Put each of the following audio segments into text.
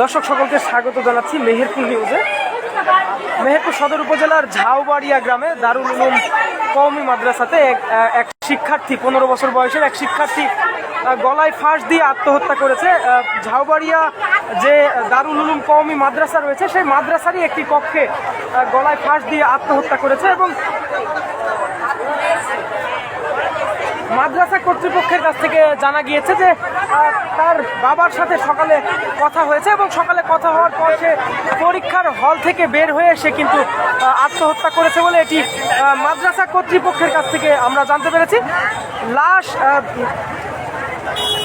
দর্শক সকলকে স্বাগত জানাচ্ছি মেহেরপুর নিউজে। মেহেরপুর সদর উপজেলার ঝাউবাড়িয়া গ্রামে দারুল উলুম কওমি মাদ্রাসাতে এক শিক্ষার্থী, পনেরো বছর বয়সের এক শিক্ষার্থী গলায় ফাঁস দিয়ে আত্মহত্যা করেছে। ঝাউবাড়িয়া যে দারুল উলুম কওমি মাদ্রাসা রয়েছে, সেই মাদ্রাসারই একটি কক্ষে গলায় ফাঁস দিয়ে আত্মহত্যা করেছে এবং মাদ্রাসা কর্তৃপক্ষের কাছ থেকে জানা গিয়েছে যে তার বাবার সাথে সকালে কথা হয়েছে এবং সকালে কথা হওয়ার পর সে পরীক্ষার হল থেকে বের হয়ে সে কিন্তু আত্মহত্যা করেছে বলে এটি মাদ্রাসা কর্তৃপক্ষের কাছ থেকে আমরা জানতে পেরেছি। লাশ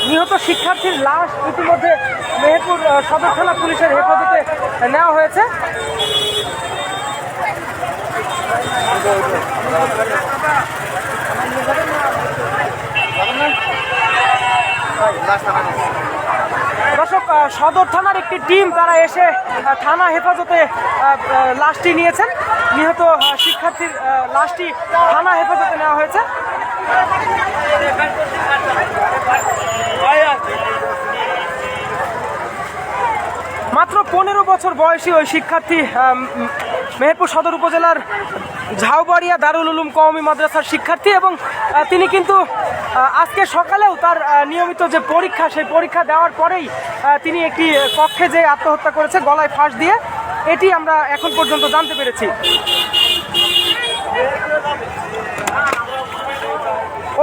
নিহত শিক্ষার্থীর লাশ ইতিমধ্যে মেহেরপুর সদর থানা পুলিশের হেফাজতে নেওয়া হয়েছে। দর্শক সদর থানার একটি টিম তারা এসে থানা হেফাজতে লাশটি নিয়েছেন। নিহত শিক্ষার্থীর লাশটি থানা হেফাজতে নেওয়া হয়েছে। মাত্র পনেরো বছর বয়সী ওই শিক্ষার্থী মেহেরপুর সদর উপজেলার ঝাউবাড়িয়া দারুল উলুম কওমি মাদ্রাসার শিক্ষার্থী এবং তিনি কিন্তু আজকে সকালেও তার নিয়মিত যে পরীক্ষা, সেই পরীক্ষা দেওয়ার পরেই তিনি একটি কক্ষে যে আত্মহত্যা করেছে, গলায় ফাঁস দিয়ে, এটি আমরা এখন পর্যন্ত জানতে পেরেছি।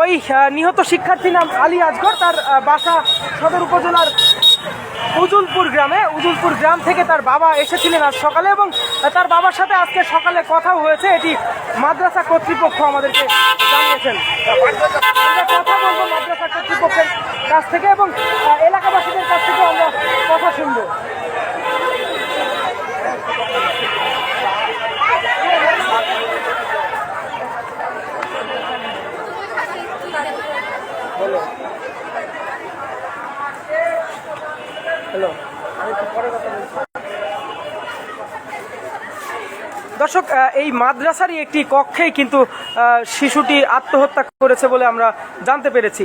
ওই নিহত শিক্ষার্থীর নাম আলী আজগর, তার বাসা সদর উপজেলার উজুলপুর গ্রামে। উজুলপুর গ্রাম থেকে তার বাবা এসেছিলেন আজ সকালে এবং তার বাবার সাথে আজকে সকালে কথাও হয়েছে। এটি মাদ্রাসা কর্তৃপক্ষ আমাদেরকে জানিয়েছেন। কর্তৃপক্ষের কাছ থেকে এবং এলাকাবাসীদের কাছ থেকে আমরা কথা শুনব। দর্শক এই মাদ্রাসারই একটি কক্ষেই কিন্তু শিশুটি আত্মহত্যা করেছে বলে আমরা জানতে পেরেছি।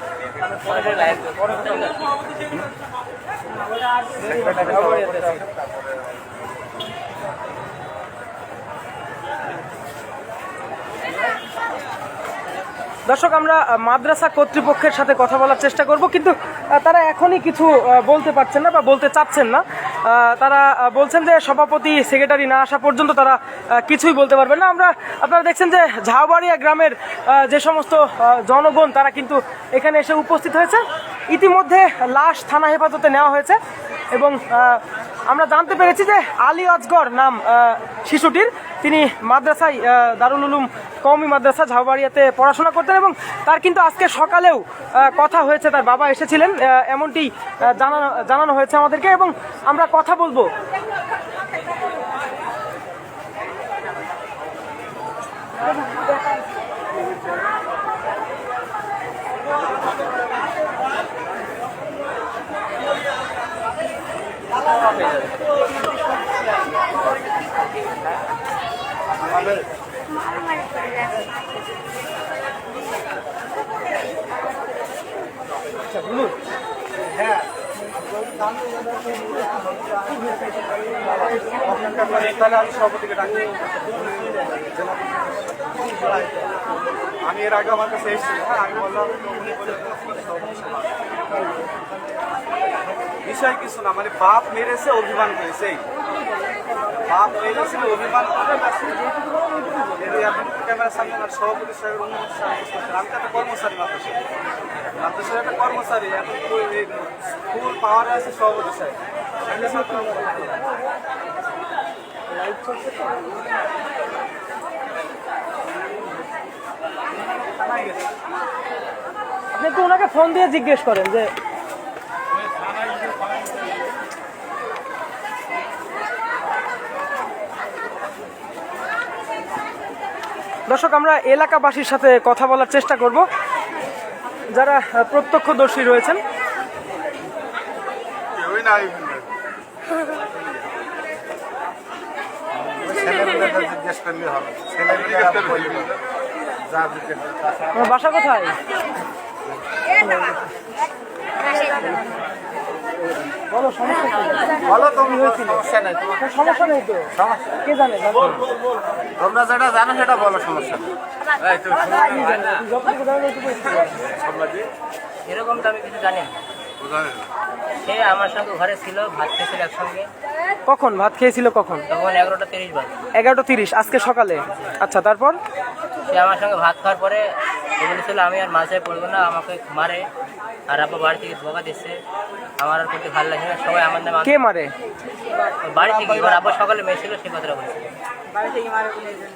দর্শক, আমরা মাদ্রাসা কর্তৃপক্ষের সাথে কথা বলার চেষ্টা করব, কিন্তু তারা এখনই কিছু বলতে পারছেন না বা বলতে চাচ্ছেন না। তারা বলছেন যে সভাপতি সেক্রেটারি না আসা পর্যন্ত তারা কিছুই বলতে পারবেন না। আমরা, আপনারা দেখছেন যে ঝাউবাড়িয়া গ্রামের যে সমস্ত জনগণ তারা কিন্তু এখানে এসে উপস্থিত হয়েছে। ইতিমধ্যে লাশ থানা হেফাজতে নেওয়া হয়েছে এবং আমরা জানতে পেরেছি যে আলী আজগর নাম শিশুটির। তিনি মাদ্রাসায় দারুল উলুম কওমি মাদ্রাসা, ঝাউবাড়িয়াতে পড়াশোনা করতেন এবং তার কিন্তু আজকে সকালেও কথা হয়েছে, তার বাবা এসেছিলেন এমনটি জানানো জানানো হয়েছে আমাদেরকে এবং আমরা কথা বলব। আমি এর আগে আমার কাছে এসেছিলাম হ্যাঁ আমি বললাম বিষয় কিছু না মানে বাপ মেরেছে, অভিমান করেছে বাপ মেরেছে অভিমান করে ক্যামেরার সামনে আমার সভাপতি সাহেবের অনুমতি আমি তো একটা কর্মচারী মাদ্রাসা মাদ্রাসার একটা কর্মচারী, এখন ফুল পাওয়ার আছে সভাপতি সাহেব। আপনি তো ওনাকে ফোন দিয়ে জিজ্ঞেস করেন যে দর্শক আমরা এলাকাবাসীর সাথে কথা বলার চেষ্টা করব। যারা প্রত্যক্ষদর্শী রয়েছেন। বাসা কোথায়? বলো সমস্যা বলো তুমি সমস্যা নাই তোমার সমস্যা নেই তো? কে জানে? তোমরা যেটা জানো সেটা বলো সমস্যা ওইটুকু একটু বল। এরকম তো আমি কিছু জানি না। সে আমার সঙ্গে ঘরে ছিল ভাত খেয়েছিল একসঙ্গে। কখন? ভাত খেয়েছিল কখন? তখন এগারোটা তিরিশ বাজে। এগারোটা তিরিশ আজকে সকালে। আচ্ছা তারপর? সে আমার সঙ্গে ভাত খাওয়ার পরে বলেছিল আমি আর মাঝে পড়ব না আমাকে মারে। আর আব্বা বাড়ি থেকে ধোকা দিচ্ছে। আমার আর করতে ভালো লাগে না সবাই আমার নামে কে মারে? বাড়ি থেকে এবার আব্বা সকালে মেয়েছিল সে কথাটা বলেছিল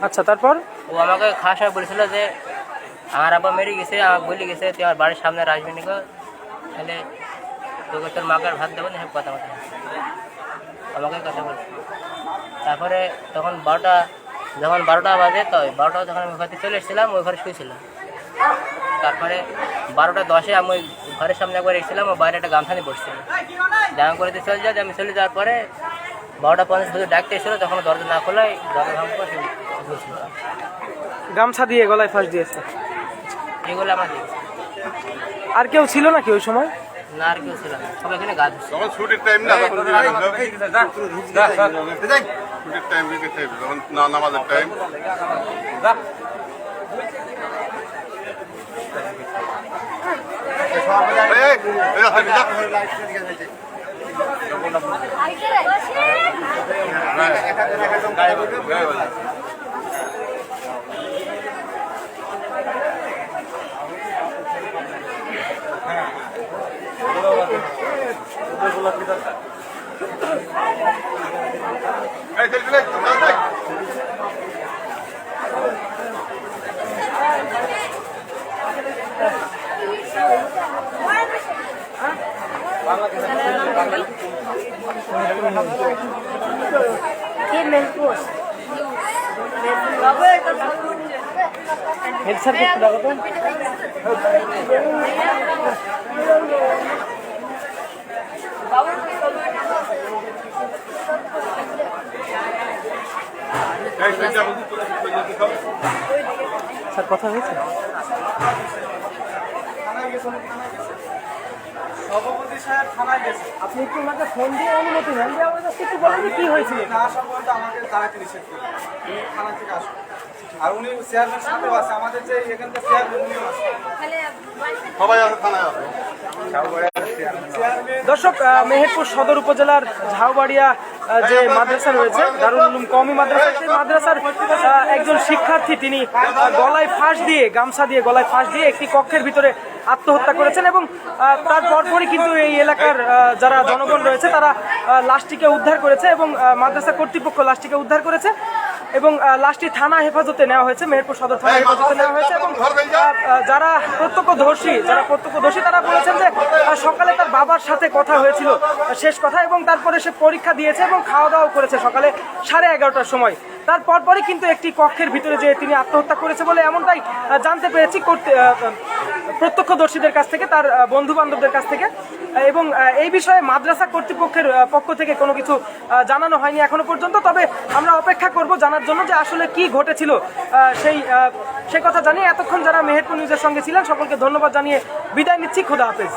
আচ্ছা তারপর? ও আমাকে খাওয়ার সময় বলেছিল যে আমার আব্বা মেরে গেছে আমাকে বলে গেছে তুই আমার বাড়ির সামনে আসবি নি তাহলে তোকে তোর মাকে আর ভাত দেবো না সব কথা কথা আমাকে কথা বলছে। তারপরে তখন বারোটা যখন বারোটা বাজে তো বারোটা যখন আমি ঘরে চলে এসেছিলাম ওই ঘরে শুয়েছিলাম। তারপরে বারোটা দশে আমি ওই ঘরের সামনে একবার এসেছিলাম ও বাইরে একটা গামছা নিয়ে বসছিল জামা করে দিয়ে চলে যায় আমি চলে যাওয়ার পরে বারোটা পঞ্চাশ বছর ডাকতে এসেছিল তখন দরজা না খোলাই দরজা। গামছা দিয়ে গলায় ফাঁস দিয়েছে এগুলো আমার আর কেউ ছিল নাকি ওই সময় না আর কেউ ছিল না সবাই এখানে গাছ। তখন ছুটির টাইম না ছুটির টাইম না- নামাজের টাইম হ্যাঁ হেড স্যারকে একটু স্যার কথা হয়েছে সভাপতি সাহেব থানায় গেছে আপনি একটু ওনাকে ফোন দিয়ে অনুমতি নেন যে আমাদের কাছে একটু বলেন কি হয়েছিল না আসা পর্যন্ত আমাকে নিষেধ উনি থানা থেকে আসুন। আর উনি চেয়ারম্যান সাথেও আছে আমাদের যে এখানকার চেয়ারম্যান উনিও আছে। সবাই আছে থানায় আছে দর্শক মেহেরপুর সদর উপজেলার ঝাউবাড়িয়া যে মাদ্রাসা রয়েছে, দারুল উলুম কওমি মাদ্রাসা, সেই মাদ্রাসার একজন শিক্ষার্থী তিনি গলায় ফাঁস দিয়ে, গামছা দিয়ে গলায় ফাঁস দিয়ে একটি কক্ষের ভিতরে আত্মহত্যা করেছেন এবং তার পরপরই কিন্তু এই এলাকার যারা জনগণ রয়েছে, তারা লাশটিকে উদ্ধার করেছে এবং মাদ্রাসা কর্তৃপক্ষ লাশটিকে উদ্ধার করেছে এবং লাশটি থানা হেফাজতে নেওয়া হয়েছে, মেহেরপুর সদর থানা হেফাজতে নেওয়া হয়েছে এবং যারা প্রত্যক্ষদর্শী যারা প্রত্যক্ষদর্শী, তারা বলেছেন যে সকালে তার বাবার সাথে কথা হয়েছিল, শেষ কথা, এবং তারপরে সে পরীক্ষা দিয়েছে এবং খাওয়া দাওয়া করেছে সকালে সাড়ে এগারোটার সময়। তার পরপরই কিন্তু একটি কক্ষের ভিতরে যে তিনি আত্মহত্যা করেছে বলে এমনটাই জানতে পেরেছি করতে প্রত্যক্ষদর্শীদের কাছ থেকে, তার বন্ধু বান্ধবদের কাছ থেকে। এবং এই বিষয়ে মাদ্রাসা কর্তৃপক্ষের পক্ষ থেকে কোনো কিছু জানানো হয়নি এখনও পর্যন্ত। তবে আমরা অপেক্ষা করব জানার জন্য যে আসলে কি ঘটেছিল সেই সেই কথা জানিয়ে এতক্ষণ যারা মেহেরপুর নিউজের সঙ্গে ছিলেন, সকলকে ধন্যবাদ জানিয়ে বিদায় নিচ্ছি। খোদা হাফেজ।